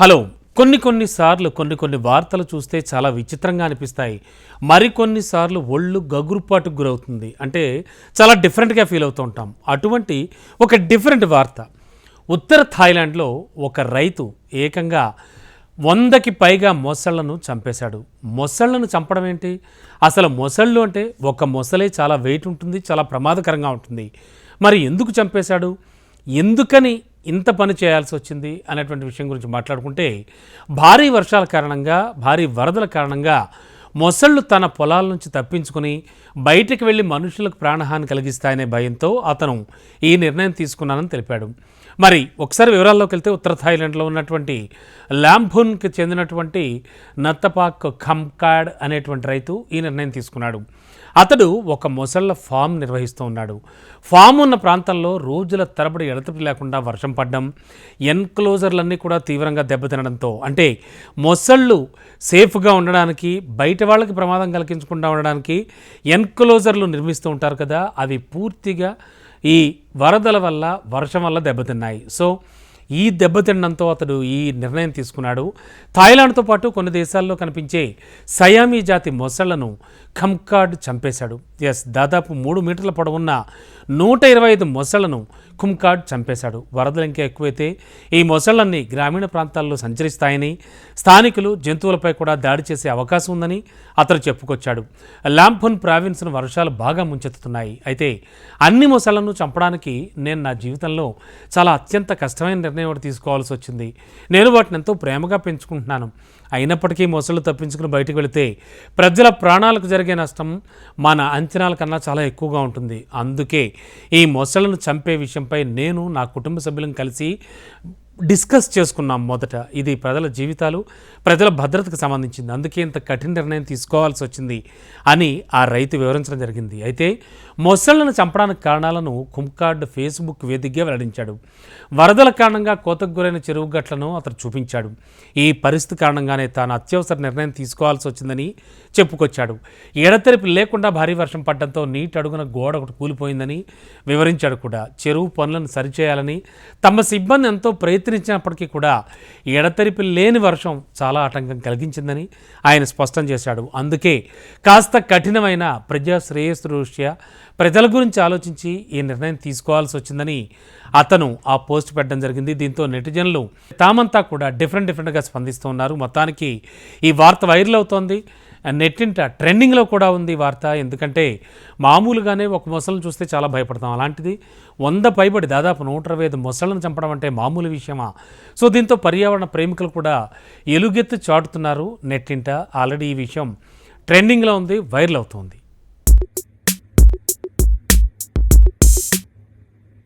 Hello కొన్ని కొన్ని సార్లు కొన్ని కొన్ని వార్తలు చూస్తే చాలా విచిత్రంగా అనిపిస్తాయి. మరికొన్ని సార్లు ఒళ్ళు గగురుపాటుకు గురవుతుంది. అంటే చాలా డిఫరెంట్గా ఫీల్ అవుతూ ఉంటాం. అటువంటి ఒక డిఫరెంట్ వార్త. ఉత్తర థాయిలాండ్లో ఒక రైతు ఏకంగా వందకి పైగా మొసళ్ళను చంపేశాడు. మొసళ్ళను చంపడం ఏంటి? అసలు మొసళ్ళు అంటే ఒక మొసలే చాలా వెయిట్ ఉంటుంది చాలా ప్రమాదకరంగా ఉంటుంది. మరి ఎందుకు చంపేశాడు? ఎందుకని ఇంత పని చేయాల్సి వచ్చింది అనేటువంటి విషయం గురించి మాట్లాడుకుంటే భారీ వర్షాల కారణంగా భారీ వరదల కారణంగా మొసళ్ళు తన పొలాల నుంచి తప్పించుకుని బయటికి వెళ్ళి మనుషులకు ప్రాణహాని కలిగిస్తాయనే భయంతో అతను ఈ నిర్ణయం తీసుకున్నానని తెలిపాడు. మరి ఒకసారి వివరాల్లోకి వెళ్తే ఉత్తర థాయిలాండ్లో ఉన్నటువంటి లాంభున్కి చెందినటువంటి నత్తపాక్ ఖమ్కాడ్ అనేటువంటి రైతు ఈ నిర్ణయం తీసుకున్నాడు. అతడు ఒక మొసళ్ళ ఫామ్ నిర్వహిస్తూ ఉన్నాడు. ఫామ్ ఉన్న ప్రాంతంలో రోజుల తరబడి ఎడతపి లేకుండా వర్షం పడడం ఎన్క్లోజర్లన్నీ కూడా తీవ్రంగా దెబ్బతినడంతో అంటే మొసళ్ళు సేఫ్గా ఉండడానికి బయట వాళ్ళకి ప్రమాదం కలిగించకుండా ఉండడానికి ఎన్క్లోజర్లు నిర్మిస్తూ ఉంటారు కదా అవి పూర్తిగా ఈ వరదల వల్ల వర్షం వల్ల దెబ్బతిన్నాయి. సో ఈ దెబ్బతినడంతో అతడు ఈ నిర్ణయం తీసుకున్నాడు. థాయిలాండ్తో పాటు కొన్ని దేశాల్లో కనిపించే సయామీ జాతి మొసళ్ళను ఖమ్కాడ్ చంపేశాడు. ఎస్ దాదాపు మూడు మీటర్ల పొడవున్న నూట ఇరవై ఐదు మొసళ్ళను ఖుమ్కాడ్ చంపేశాడు. వరదలు ఇంకా ఎక్కువైతే ఈ మొసళ్ళన్నీ గ్రామీణ ప్రాంతాల్లో సంచరిస్తాయని స్థానికులు జంతువులపై కూడా దాడి చేసే అవకాశం ఉందని అతను చెప్పుకొచ్చాడు. లాంఫున్ ప్రావిన్స్ను వర్షాలు బాగా ముంచెత్తుతున్నాయి. అయితే అన్ని మొసళ్ళను చంపడానికి నేను నా జీవితంలో చాలా అత్యంత కష్టమైన నిర్ణయం ఒకటి తీసుకోవాల్సి వచ్చింది. నేను వాటిని ఎంతో ప్రేమగా పెంచుకుంటున్నాను. అయినప్పటికీ మొసళ్ళు తప్పించుకుని బయటకు వెళితే ప్రజల ప్రాణాలకు జరిగే నష్టం మన అంచనాల కన్నా చాలా ఎక్కువగా ఉంటుంది. అందుకే ఈ మొసళ్ళను చంపే విషయంపై నేను నా కుటుంబ సభ్యులను కలిసి డిస్కస్ చేసుకున్నాం మొదట. ఇది ప్రజల జీవితాలు ప్రజల భద్రతకు సంబంధించింది. అందుకే ఇంత కఠిన నిర్ణయం తీసుకోవాల్సి వచ్చింది అని ఆ రైతు వివరించడం జరిగింది. అయితే మొసళ్ళను చంపడానికి కారణాలను కుంకార్డ్ ఫేస్బుక్ వేదికగా వెల్లడించాడు. వరదల కారణంగా కోతకు గురైన చెరువు గట్లను అతను చూపించాడు. ఈ పరిస్థితి కారణంగానే తాను అత్యవసర నిర్ణయం తీసుకోవాల్సి వచ్చిందని చెప్పుకొచ్చాడు. ఎడతెరిపి లేకుండా భారీ వర్షం పడడంతో నీటి అడుగున గోడ ఒకటి కూలిపోయిందని వివరించాడు కూడా. చెరువు పనులను సరిచేయాలని తమ సిబ్బంది ఎంతో ప్రయత్నం ప్రయత్నించినప్పటికీ కూడా ఎడతెరిపి లేని వర్షం చాలా ఆటంకం కలిగించిందని ఆయన స్పష్టం చేశాడు. అందుకే కాస్త కఠినమైన ప్రజా శ్రేయస్సు దృష్ట్యా ప్రజల గురించి ఆలోచించి ఈ నిర్ణయం తీసుకోవాల్సి వచ్చిందని అతను ఆ పోస్ట్ పెట్టడం జరిగింది. దీంతో నెటిజన్లు తామంతా కూడా డిఫరెంట్ డిఫరెంట్గా స్పందిస్తూ ఉన్నారు. మొత్తానికి ఈ వార్త వైరల్ అవుతోంది. నెట్టింట ట్రెండింగ్లో కూడా ఉంది వార్త. ఎందుకంటే మామూలుగానే ఒక మొసలను చూస్తే చాలా భయపడతాం. అలాంటిది వంద పైబడి దాదాపు నూట ఇరవై ఐదు మొసళ్ళను చంపడం అంటే మామూలు విషయమా? సో దీంతో పర్యావరణ ప్రేమికులు కూడా ఎలుగెత్తి చాటుతున్నారు నెట్టింట. ఆల్రెడీ ఈ విషయం ట్రెండింగ్లో ఉంది వైరల్ అవుతుంది.